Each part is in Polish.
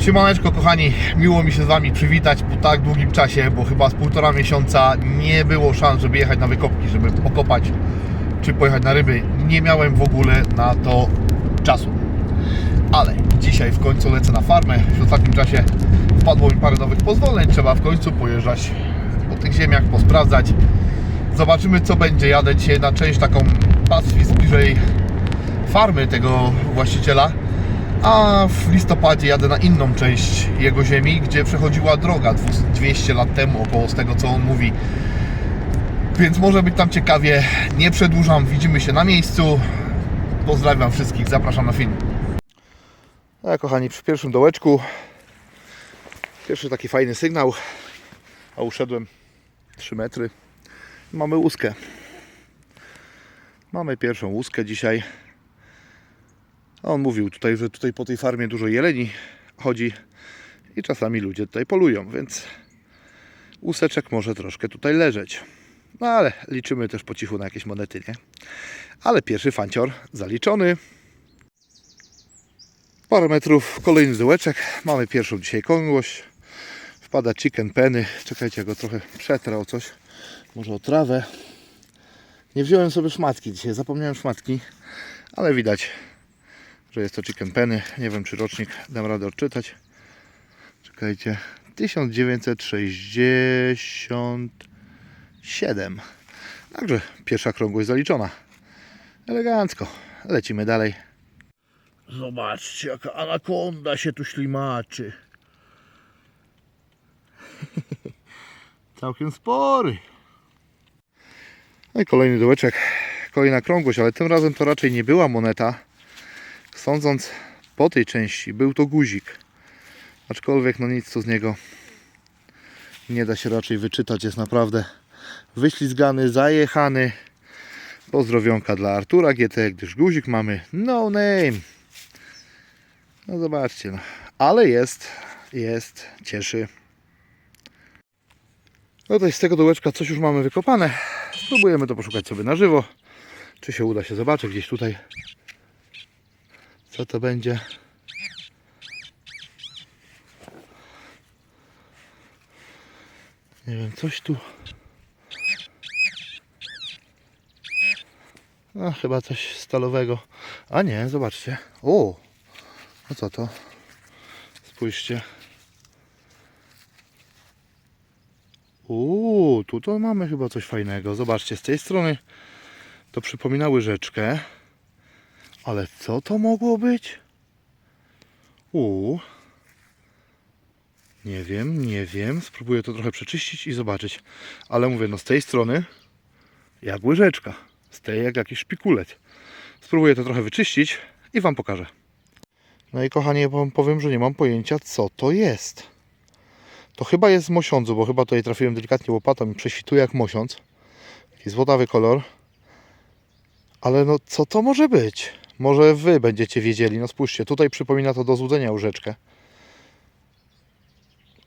Siemaneczko kochani, miło mi się z Wami przywitać po tak długim czasie, bo chyba z półtora miesiąca nie było szans, żeby jechać na wykopki, żeby pokopać czy pojechać na ryby. Nie miałem w ogóle na to czasu. Ale dzisiaj w końcu lecę na farmę. W ostatnim czasie wpadło mi parę nowych pozwoleń. Trzeba w końcu pojeżdżać po tych ziemiach, posprawdzać. Zobaczymy co będzie. Jadę dzisiaj na część taką pastwisk bliżej farmy tego właściciela. A w listopadzie jadę na inną część jego ziemi, gdzie przechodziła droga 200 lat temu, około z tego co on mówi. Więc może być tam ciekawie. Nie przedłużam, widzimy się na miejscu. Pozdrawiam wszystkich, zapraszam na film. No, kochani, przy pierwszym dołeczku pierwszy taki fajny sygnał, a uszedłem 3 metry. Mamy łuskę. Mamy pierwszą łuskę dzisiaj. On mówił tutaj, że tutaj po tej farmie dużo jeleni chodzi i czasami ludzie tutaj polują, więc łuseczek może troszkę tutaj leżeć. No ale liczymy też po cichu na jakieś monety, nie? Ale pierwszy fancior zaliczony. Parę metrów, kolejny dołeczek. Mamy pierwszą dzisiaj kągłość. Wpada chicken penny. Czekajcie, go trochę przetrę o coś. Może o trawę. Nie wziąłem sobie szmatki dzisiaj, zapomniałem szmatki, ale widać, że jest to chicken penny. Nie wiem, czy rocznik dam radę odczytać. Czekajcie. 1967. Także pierwsza krągłość zaliczona. Elegancko. Lecimy dalej. Zobaczcie, jaka anakonda się tu ślimaczy. Całkiem spory. No i kolejny dołeczek. Kolejna krągłość, ale tym razem to raczej nie była moneta. Sądząc po tej części, był to guzik. Aczkolwiek no nic tu z niego nie da się raczej wyczytać. Jest naprawdę wyślizgany, zajechany. Pozdrowionka dla Artura GT, gdyż guzik mamy no name. No zobaczcie, no. ale jest, jest, cieszy. No to z tego dołeczka coś już mamy wykopane. Spróbujemy to poszukać sobie na żywo. Czy się uda się zobaczyć gdzieś tutaj. Co to będzie? Nie wiem, coś tu. No, chyba coś stalowego. A nie, zobaczcie. O! No co to? Spójrzcie. Uuu, tutaj mamy chyba coś fajnego. Zobaczcie, z tej strony to przypomina łyżeczkę. Ale co to mogło być? Uuu. Nie wiem, nie wiem. Spróbuję to trochę przeczyścić i zobaczyć. Ale mówię, no z tej strony jak łyżeczka. Z tej jak jakiś szpikulec. Spróbuję to trochę wyczyścić i Wam pokażę. No i kochanie, powiem, że nie mam pojęcia co to jest. To chyba jest z mosiądzu, bo chyba tutaj trafiłem delikatnie łopatą i prześwituje jak mosiądz. Taki złotawy kolor. Ale no co to może być? Może Wy będziecie wiedzieli. No spójrzcie, tutaj przypomina to do złudzenia łyżeczkę.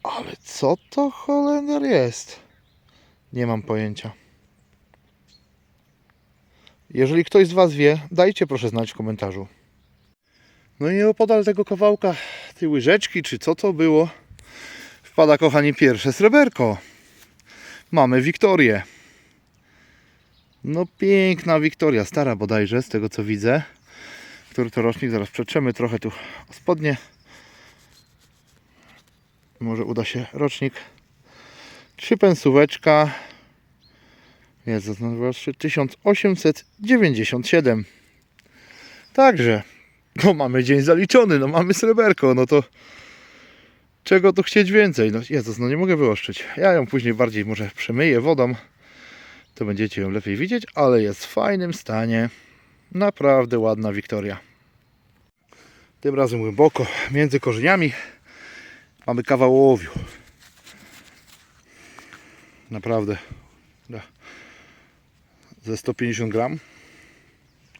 Ale co to Holender jest? Nie mam pojęcia. Jeżeli ktoś z Was wie, dajcie proszę znać w komentarzu. No i opodal tego kawałka, tej łyżeczki, czy co to było, wpada, kochani, pierwsze sreberko. Mamy Wiktorię. No piękna Wiktoria, stara bodajże, z tego co widzę. Który to rocznik, zaraz przetrzemy trochę tu spodnie. Może uda się rocznik. Trzy pensóweczka. Jezu, no 1897. Także, no mamy dzień zaliczony, no mamy sreberko, no to czego tu chcieć więcej? No Jezus, no nie mogę wyoszczyć. Ja ją później bardziej może przemyję wodą, to będziecie ją lepiej widzieć, ale jest w fajnym stanie. Naprawdę ładna Wiktoria. Tym razem głęboko, między korzeniami mamy kawał ołowiu. Naprawdę. Ze 150 gram.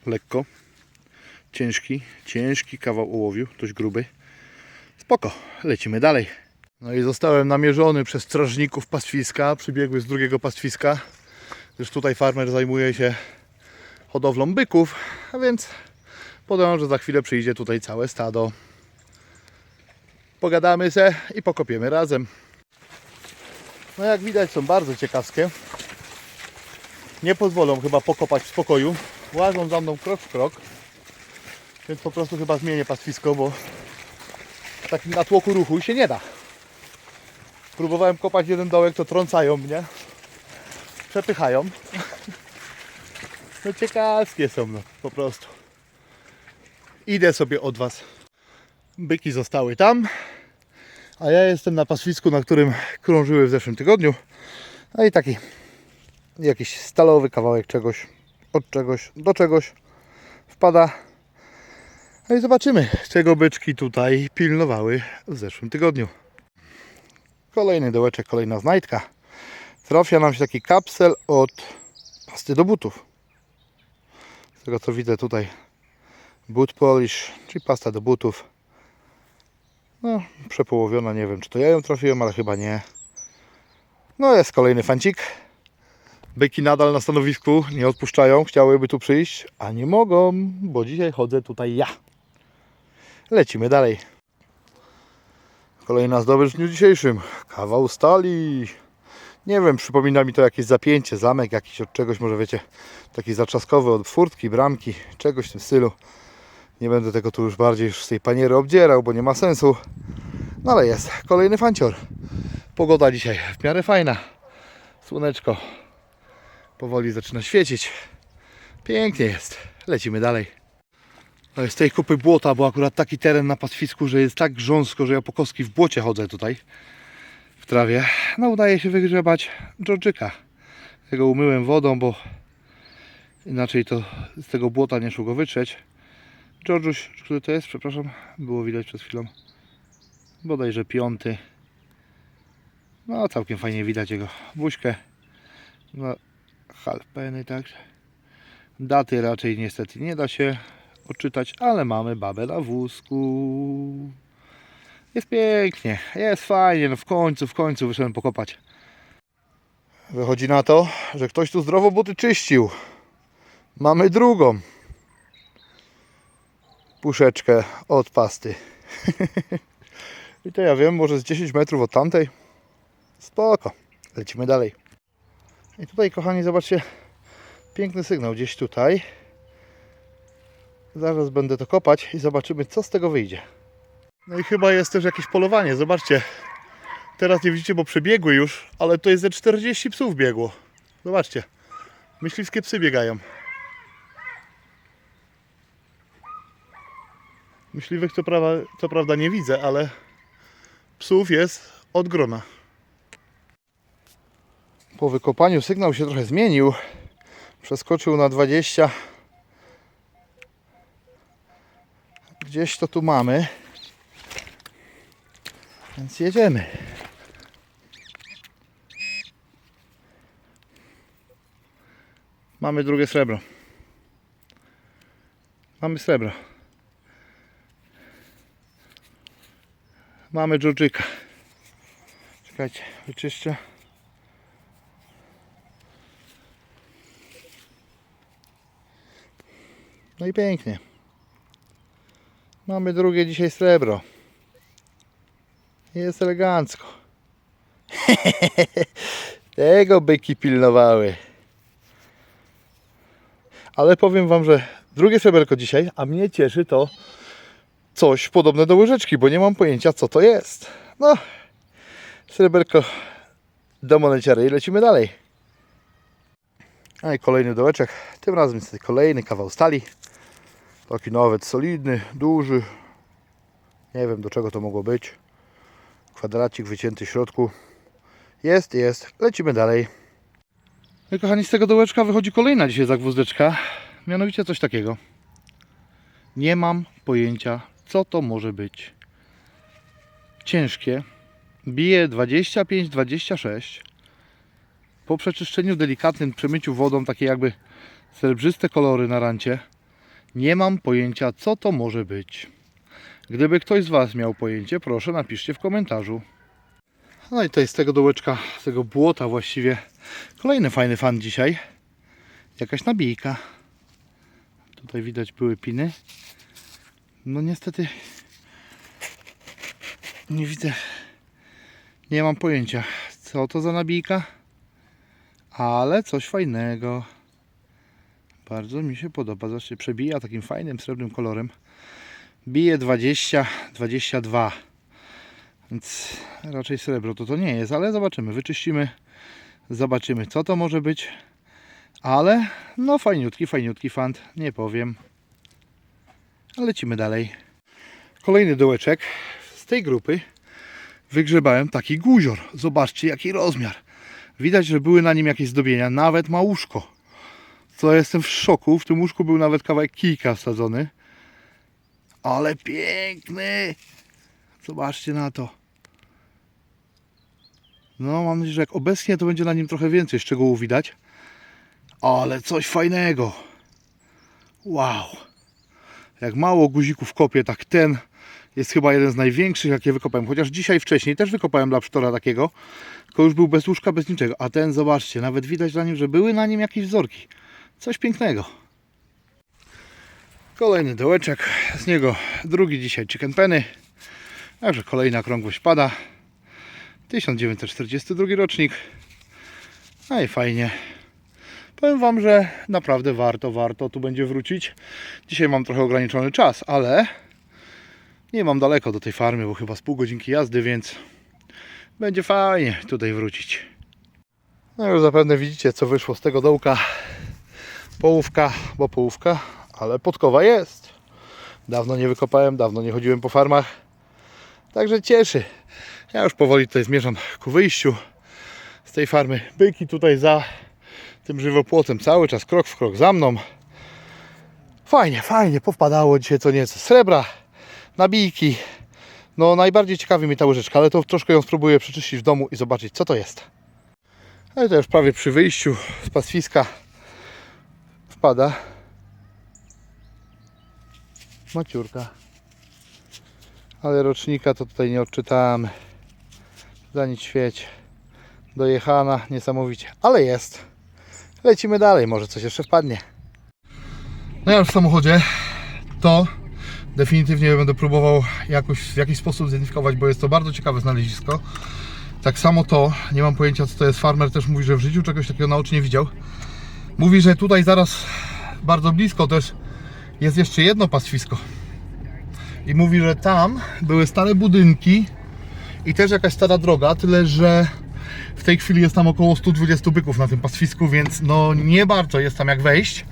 Lekko. Ciężki, ciężki kawał ołowiu, dość gruby. Spoko, lecimy dalej. No i zostałem namierzony przez strażników pastwiska, przybiegły z drugiego pastwiska, gdyż tutaj farmer zajmuje się hodowlą byków, a więc podałem, że za chwilę przyjdzie tutaj całe stado. Pogadamy se i pokopiemy razem. No jak widać są bardzo ciekawskie. Nie pozwolą chyba pokopać w spokoju. Łażą za mną krok w krok. Więc po prostu chyba zmienię pastwisko, bo w takim natłoku ruchu się nie da. Próbowałem kopać jeden dołek, to trącają mnie. Przepychają. No ciekawskie są, no po prostu. Idę sobie od Was. Byki zostały tam, a ja jestem na paswisku, na którym krążyły w zeszłym tygodniu. No i taki jakiś stalowy kawałek czegoś, od czegoś do czegoś wpada. No i zobaczymy, czego byczki tutaj pilnowały w zeszłym tygodniu. Kolejny dołeczek, kolejna znajdka. Trafia nam się taki kapsel od pasty do butów. Z tego co widzę tutaj boot polish, czyli pasta do butów. No, przepołowiona, nie wiem czy to ja ją trafiłem, ale chyba nie. No jest kolejny fancik. Byki nadal na stanowisku nie odpuszczają, chciałyby tu przyjść, a nie mogą, bo dzisiaj chodzę tutaj ja. Lecimy dalej. Kolejna zdobycz w dniu dzisiejszym. Kawał stali. Nie wiem, przypomina mi to jakieś zapięcie, zamek jakiś od czegoś, może wiecie, taki zaczaskowy od furtki, bramki, czegoś w tym stylu. Nie będę tego tu już bardziej już z tej paniery obdzierał, bo nie ma sensu. No ale jest, kolejny fancior. Pogoda dzisiaj w miarę fajna. Słoneczko powoli zaczyna świecić. Pięknie jest. Lecimy dalej. No z tej kupy błota, bo akurat taki teren na pastwisku, że jest tak grząsko, że ja po kostki w błocie chodzę tutaj w trawie. No udaje się wygrzebać dżordżyka. Tego umyłem wodą, bo inaczej to z tego błota nie szło go wytrzeć. Georgiuś, który to jest? Przepraszam, było widać przed chwilą. Bodajże piąty. No całkiem fajnie widać jego buźkę. No, halpeny także. Daty raczej niestety nie da się odczytać, ale mamy babę na wózku. Jest pięknie, jest fajnie, no w końcu, w końcu wyszedłem pokopać. Wychodzi na to, że ktoś tu zdrowo buty czyścił. Mamy drugą puszeczkę od pasty. I to ja wiem, może z 10 metrów od tamtej. Spoko. Lecimy dalej. I tutaj, kochani, zobaczcie, piękny sygnał gdzieś tutaj. Zaraz będę to kopać i zobaczymy, co z tego wyjdzie. No i chyba jest też jakieś polowanie. Zobaczcie. Teraz nie widzicie, bo przebiegły już, ale to jest ze 40 psów biegło. Zobaczcie. Myśliwskie psy biegają. Myśliwych co, prawda nie widzę, ale psów jest od grona. Po wykopaniu sygnał się trochę zmienił. Przeskoczył na 20. Gdzieś to tu mamy. Więc jedziemy. Mamy drugie srebro. Mamy srebro. Mamy dżurdżyka. Czekajcie, wyczyszczę. No i pięknie. Mamy drugie dzisiaj srebro. Jest elegancko. Tego byki pilnowały. Ale powiem Wam, że drugie sreberko dzisiaj, a mnie cieszy to coś podobne do łyżeczki, bo nie mam pojęcia co to jest. No, sreberko do moneciary i lecimy dalej. A i kolejny dołeczek, tym razem niestety kolejny kawał stali. Taki nawet solidny, duży. Nie wiem do czego to mogło być. Kwadracik wycięty w środku. Jest, jest. Lecimy dalej. No kochani, z tego dołeczka wychodzi kolejna dzisiaj zagwozdeczka. Mianowicie coś takiego. Nie mam pojęcia, co to może być. Ciężkie. Bije 25-26. Po przeczyszczeniu delikatnym, przemyciu wodą, takie jakby srebrzyste kolory na rancie. Nie mam pojęcia, co to może być. Gdyby ktoś z Was miał pojęcie, proszę napiszcie w komentarzu. No i jest z tego dołeczka, z tego błota właściwie. Kolejny fajny fan dzisiaj. Jakaś nabijka. Tutaj widać były piny. No niestety Nie widzę. Nie mam pojęcia, co to za nabijka. Ale coś fajnego. Bardzo mi się podoba. Zobaczcie, przebija takim fajnym srebrnym kolorem. Bije 20, 22. Więc raczej srebro to to nie jest, ale zobaczymy. Wyczyścimy. Zobaczymy, co to może być. Ale no fajniutki, fajniutki fant. Nie powiem. Lecimy dalej. Kolejny dołeczek z tej grupy wygrzebałem taki guzior. Zobaczcie jaki rozmiar. Widać, że były na nim jakieś zdobienia, nawet ma łóżko. Co jestem w szoku, w tym łóżku był nawet kawałek kijka wsadzony. Ale piękny! Zobaczcie na to. No, mam nadzieję, że jak obecnie to będzie na nim trochę więcej szczegółów widać. Ale coś fajnego. Wow. Jak mało guzików kopię, tak ten jest chyba jeden z największych, jakie wykopałem. Chociaż dzisiaj wcześniej też wykopałem dla psztora takiego, tylko już był bez łóżka, bez niczego. A ten, zobaczcie, nawet widać na nim, że były na nim jakieś wzorki. Coś pięknego. Kolejny dołeczek, z niego drugi dzisiaj chicken penny. Także kolejna okrągłość pada. 1942 rocznik. No i fajnie. Powiem Wam, że naprawdę warto, warto tu będzie wrócić. Dzisiaj mam trochę ograniczony czas, ale nie mam daleko do tej farmy, bo chyba z pół godzinki jazdy, więc będzie fajnie tutaj wrócić. No już zapewne widzicie, co wyszło z tego dołka. Połówka, bo połówka, ale podkowa jest. Dawno nie wykopałem, dawno nie chodziłem po farmach. Także cieszy. Ja już powoli tutaj zmierzam ku wyjściu z tej farmy. Byki tutaj za tym żywopłotem cały czas krok w krok za mną. Fajnie, fajnie, powpadało dzisiaj co nieco srebra, nabijki. No najbardziej ciekawi mnie ta łyżeczka, ale to troszkę ją spróbuję przeczyścić w domu i zobaczyć co to jest. Ale to już prawie przy wyjściu z pastwiska wpada maciurka. Ale rocznika to tutaj nie odczytamy. Za nic świeć. Dojechana niesamowicie, ale jest. Lecimy dalej, może coś jeszcze wpadnie. No ja już w samochodzie to definitywnie będę próbował jakoś, w jakiś sposób zidentyfikować, bo jest to bardzo ciekawe znalezisko. Tak samo to, nie mam pojęcia co to jest, farmer też mówi, że w życiu czegoś takiego na oczy nie widział. Mówi, że tutaj zaraz bardzo blisko też jest jeszcze jedno pastwisko. I mówi, że tam były stare budynki i też jakaś stara droga, tyle że w tej chwili jest tam około 120 byków na tym pastwisku, więc no nie bardzo jest tam jak wejść.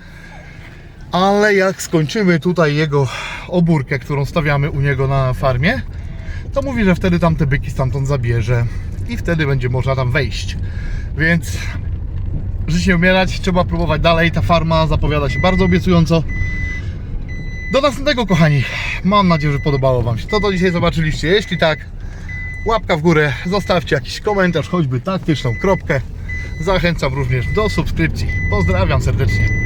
Ale jak skończymy tutaj jego obórkę, którą stawiamy u niego na farmie, to mówi, że wtedy tam te byki stamtąd zabierze i wtedy będzie można tam wejść. Więc żyć nie umierać, trzeba próbować dalej. Ta farma zapowiada się bardzo obiecująco. Do następnego, kochani. Mam nadzieję, że podobało Wam się to, co dzisiaj zobaczyliście. Jeśli tak, łapka w górę, zostawcie jakiś komentarz, choćby taktyczną kropkę. Zachęcam również do subskrypcji. Pozdrawiam serdecznie.